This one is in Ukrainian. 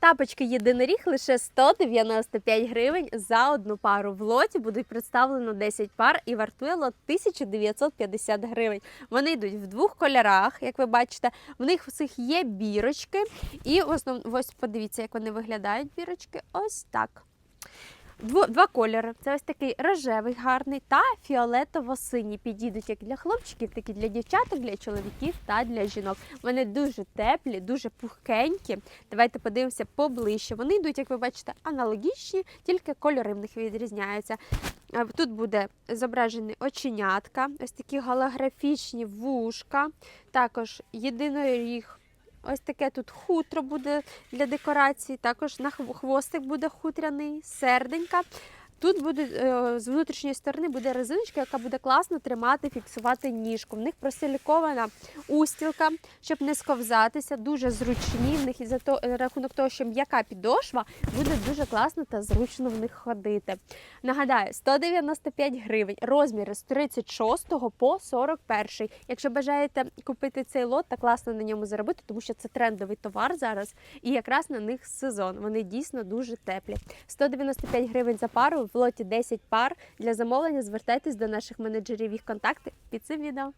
Тапочки єдиноріг лише 195 гривень за одну пару. В лоті будуть представлено 10 пар і вартує лот 1950 гривень. Вони йдуть в двох кольорах, як ви бачите. В них всіх є бірочки. І в основному, ось подивіться, як вони виглядають бірочки. Ось так. Два кольори. Це ось такий рожевий гарний та фіолетово-синій. Підійдуть як для хлопчиків, так і для дівчаток, для чоловіків та для жінок. Вони дуже теплі, дуже пухкенькі. Давайте подивимося поближче. Вони йдуть, як ви бачите, аналогічні, тільки кольори в них відрізняються. Е, Тут буде зображені оченятка, ось такі голографічні вушка, також єдиноріг. Ось таке тут хутро буде для декорації, також на хв- хвостик буде хутряний, серденька. Тут буде е, з внутрішньої сторони буде резиночка, яка буде класно тримати, фіксувати ніжку. В них просилікована устілка, щоб не сковзатися, дуже зручні. В них із за то, рахунок того, що м'яка підошва, буде дуже класно та зручно в них ходити. Нагадаю, 195 гривень, розміри з 36 по 41. Якщо бажаєте купити цей лот та класно на ньому заробити, тому що це трендовий товар зараз, і якраз на них сезон. Вони дійсно дуже теплі. 195 гривень за пару, в лоті 10 пар. Для замовлення звертайтесь до наших менеджерів. Їх контакти під цим відео.